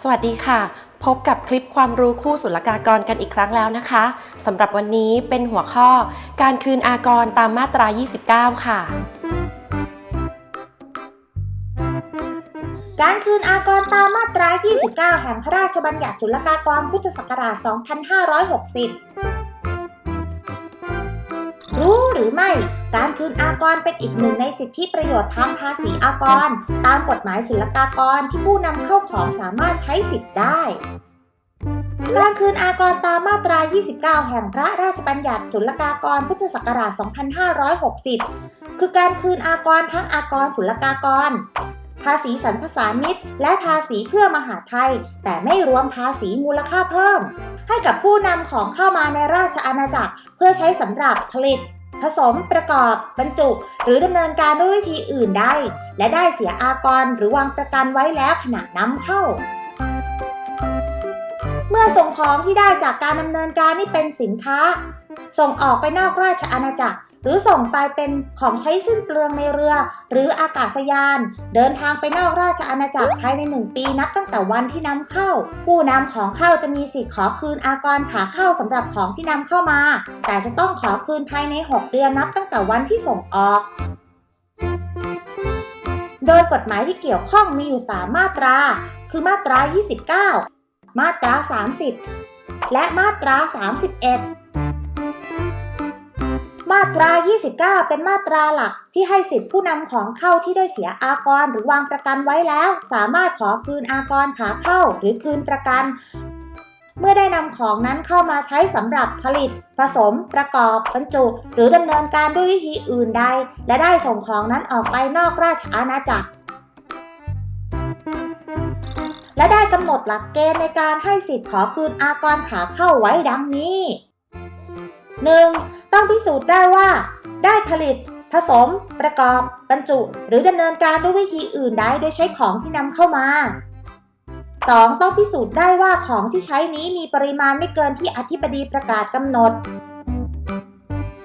สวัสดีค่ะ พบกับคลิปความรู้คู่ศุลกากรกันอีกครั้งแล้วนะคะสำหรับวันนี้เป็นหัวข้อ การคืนอากรตามมาตรา 29 ค่ะ การคืนอากรตามมาตรา 29 แห่งพระราชบัญญัติศุลกากรพุทธศักราช 2560 รู้หรือไม่ การคืนอากรเป็นอีกหนึ่งในสิทธิประโยชน์ทางภาษีอากร ตามกฎหมายศุลกากรที่ผู้นำเข้าของสามารถใช้สิทธิ์ได้การคืนอากรตามมาตรา 29 แห่งพระราชบัญญัติศุลกากรพุทธศักราช 2560 คือการคืนอากรทั้งอากรศุลกากร ภาษีสรรพสามิตและภาษีเพื่อมหาไทย แต่ไม่รวมภาษีมูลค่าเพิ่ม ให้กับผู้นำของเข้ามาในราชอาณาจักร เพื่อใช้สำหรับผลิต ผสมประกอบบรรจุ หรือดำเนินการด้วยวิธีอื่นใดและได้เสียอากรหรือวางประกันไว้แล้วขณะนำเข้า เมื่อส่งของที่ได้จากการดำเนินการนี่เป็นสินค้า ส่งออกไปนอกราชอาณาจักร หรือส่งไปเป็นของใช้สิ้นเปลืองในเรือ หรืออากาศยาน เดินทางไปนอกราชอาณาจักรภายในหนึ่งปีนับตั้งแต่วันที่นำเข้า ผู้นำของเข้าจะมีสิทธิ์ขอคืนอากรขาเข้าสำหรับของที่นำเข้ามา แต่จะต้องขอคืนภายใน 6 เดือนนับตั้งแต่วันที่ส่งออกโดยกฎหมายที่เกี่ยวข้องมีอยู่ 3 มาตรา คือมาตรา 29 มาตรา 30 และมาตรา 31 มาตรา 29 เป็นมาตราหลักที่ให้สิทธิผู้นำของเข้าที่ได้เสียอากรหรือวางประกันไว้แล้ว สามารถขอคืนอากรขาเข้าหรือคืนประกัน เมื่อได้นำของนั้นเข้ามาใช้สำหรับผลิต ผสม ประกอบบรรจุ หรือดำเนินการด้วยวิธีอื่นใด และได้ส่งของนั้นออกไปนอกราชอาณาจักรและได้กำหนดหลักเกณฑ์ในการให้สิทธิ์ขอคืนอากรขาเข้าไว้ดังนี้ 1. ต้องพิสูจน์ได้ว่า ได้ผลิต ผสม ประกอบ บรรจุ หรือดำเนินการด้วยวิธีอื่นใดโดยใช้ของที่นำเข้ามา 2. ต้องพิสูจน์ได้ว่าของที่ใช้นี้มีปริมาณไม่เกินที่อธิบดีประกาศกำหนด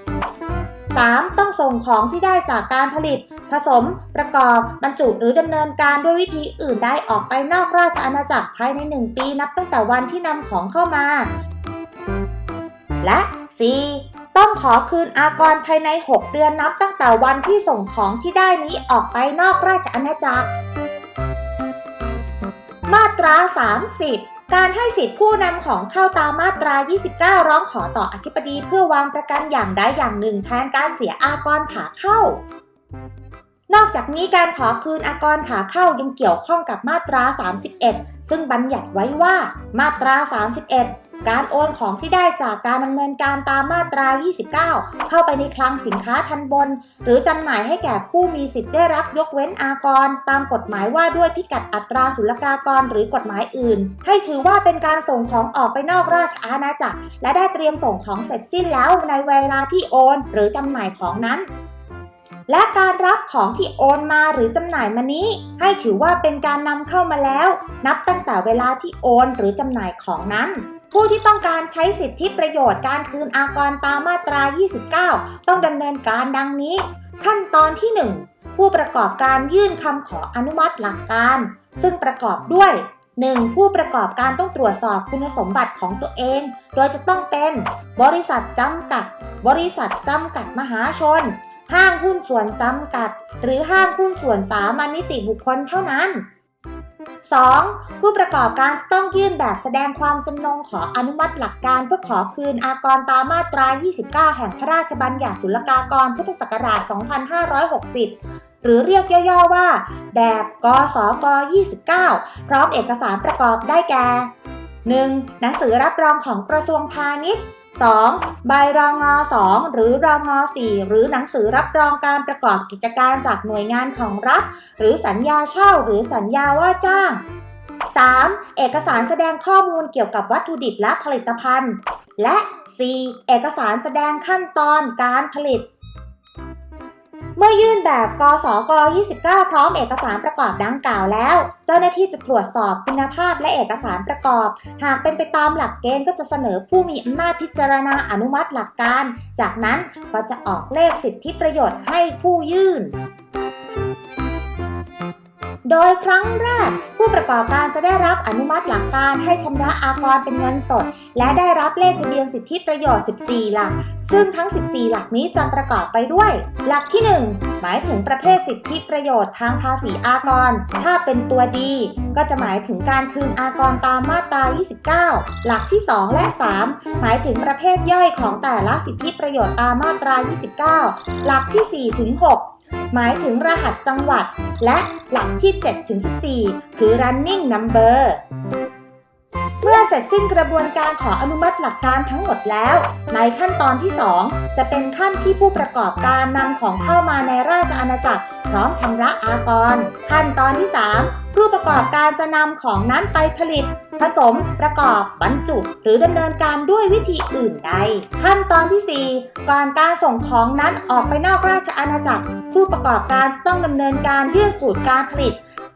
3. ต้องส่งของที่ได้จากการผลิต ผสม ประกอบ บรรจุ หรือดำเนินการด้วยวิธีอื่นใดออกไปนอกราชอาณาจักรภายใน 1 ปีนับตั้งแต่วันที่นำของเข้ามา และ 4. ต้องขอคืนอากรภายใน 6 เดือนนับตั้งแต่วันที่ส่งของที่ได้นี้ออกไปนอกราชอาณาจักร มาตรา 30การให้สิทธิผู้นำของเข้าตามมาตรา 29 ร้องขอต่ออธิบดีเพื่อวางประกันอย่างใดอย่างหนึ่งแทนการเสียอากรขาเข้า นอกจากนี้การขอคืนอากรขาเข้ายังเกี่ยวข้องกับมาตรา 31 ซึ่งบัญญัติไว้ว่า มาตรา 31 การโอนของที่ได้จากการดำเนินการตามมาตรา 29 เข้าไปในคลังสินค้าทันบน หรือจำหน่ายให้แก่ผู้มีสิทธิ์ได้รับยกเว้นอากร ตามกฎหมายว่าด้วยพิกัดอัตราศุลกากรหรือกฎหมายอื่น ให้ถือว่าเป็นการส่งของออกไปนอกราชอาณาจักร และได้เตรียมส่งของเสร็จสิ้นแล้วในเวลาที่โอน หรือจำหน่ายของนั้นและการรับของที่โอนมาหรือจำหน่ายมานี้ ให้ถือว่าเป็นการนำเข้ามาแล้ว นับตั้งแต่เวลาที่โอนหรือจำหน่ายของนั้น ผู้ที่ต้องการใช้สิทธิประโยชน์การคืนอากรตามมาตรา 29 ต้องดำเนินการดังนี้ ขั้นตอนที่ 1 ผู้ประกอบการยื่นคำขออนุมัติหลักการ ซึ่งประกอบด้วย 1. ผู้ประกอบการต้องตรวจสอบคุณสมบัติของตัวเอง โดยจะต้องเป็น บริษัทจำกัด บริษัทจำกัดมหาชน ห้างหุ้นส่วนจำกัด หรือห้างหุ้นส่วนสามัญนิติบุคคลเท่านั้น 2. ผู้ประกอบการจะต้องยื่นแบบแสดงความจำนงขออนุมัติหลักการเพื่อขอคืนอากรตามมาตรา 29 แห่งพระราชบัญญัติศุลกากรพุทธศักราช 2560 หรือเรียกย่อๆว่า แบบกสก 29 พร้อมเอกสารประกอบได้แก่ 1. หนังสือรับรองของกระทรวงพาณิชย์ 2. ใบรองอ2หรือรองอ4หรือหนังสือรับรองการประกอบกิจการจากหน่วยงานของรัฐ หรือสัญญาเช่าหรือสัญญาว่าจ้าง 3. เอกสารแสดงข้อมูลเกี่ยวกับวัตถุดิบและผลิตภัณฑ์ และ 4. เอกสารแสดงขั้นตอนการผลิต เมื่อยื่นแบบกสก29 พร้อมเอกสารประกอบดังกล่าวแล้ว เจ้าหน้าที่จะตรวจสอบคุณภาพและเอกสารประกอบ หากเป็นไปตามหลักเกณฑ์ก็จะเสนอผู้มีอำนาจพิจารณาอนุมัติหลักการ จากนั้นก็จะออกเลขสิทธิประโยชน์ให้ผู้ยื่น โดยครั้งแรก ผู้ประกอบการจะได้รับอนุมัติหลักการให้ชำระอากรเป็นเงินสด และได้รับเลขทะเบียนสิทธิประโยชน์ 14 หลัก ซึ่งทั้ง 14 หลักนี้จะประกอบไปด้วย หลักที่ 1 หมายถึงประเภทสิทธิประโยชน์ทางภาษีอากร ถ้าเป็นตัวดี ก็จะหมายถึงการคืนอากรตามมาตรา 29 หลักที่ 2 และ 3 หมายถึงประเภทย่อยของแต่ละสิทธิประโยชน์ตามมาตรา 29 หลักที่ 4 ถึง 6 หมายถึงรหัสจังหวัด และหลักที่ 7 ถึง 14 คือ running number เมื่อเสร็จสิ้นกระบวนการขออนุมัติหลักการทั้งหมดแล้ว ในขั้นตอนที่ 2 จะเป็นขั้นที่ผู้ประกอบการนำของเข้ามาในราชอาณาจักร พร้อมชำระอากร ขั้นตอนที่ 3 ผู้ประกอบการจะนำของนั้นไปผลิต ผสม ประกอบบรรจุ หรือดำเนินการด้วยวิธีอื่นใด ขั้นตอนที่ 4 ก่อนการส่งของนั้นออกไปนอกราชอาณาจักร ผู้ประกอบการต้องดำเนินการยื่นสูตรการผลิต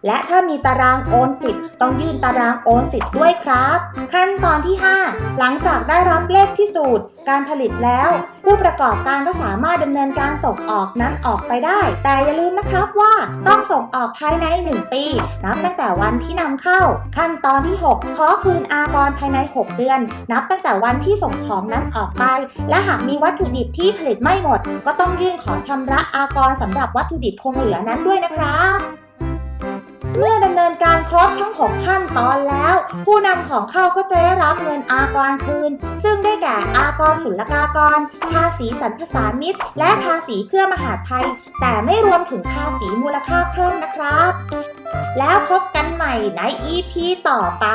และถ้ามีตารางโอนสิทธิ์ต้องยื่นตารางโอนสิทธิ์ด้วยครับ ขั้นตอนที่ 5 หลังจากได้รับเลขที่สูตร การผลิตแล้ว ผู้ประกอบการก็สามารถดำเนินการส่งออกนั้นออกไปได้ แต่อย่าลืมนะครับว่าต้องส่งออกภายใน 1 ปี นับตั้งแต่วันที่นำเข้า ขั้นตอนที่ 6 ขอคืนอากรภายใน 6 เดือน นับตั้งแต่วันที่ส่งของนั้นออกไป และหากมีวัตถุดิบที่ผลิตไม่หมด ก็ต้องยื่นขอชำระอากรสำหรับวัตถุดิบคงเหลือนั้นด้วยนะครับ เมื่อดำเนินการครบทั้ง 6 ขั้นตอนแล้ว ผู้นำของเข้าก็จะได้รับเงินอากรคืน ซึ่งได้แก่อากรศุลกากร ภาษีสรรพสามิตและภาษีเพื่อมหาไทย แต่ไม่รวมถึงภาษีมูลค่าเพิ่มนะครับ แล้วพบกันใหม่ใน EP ต่อไป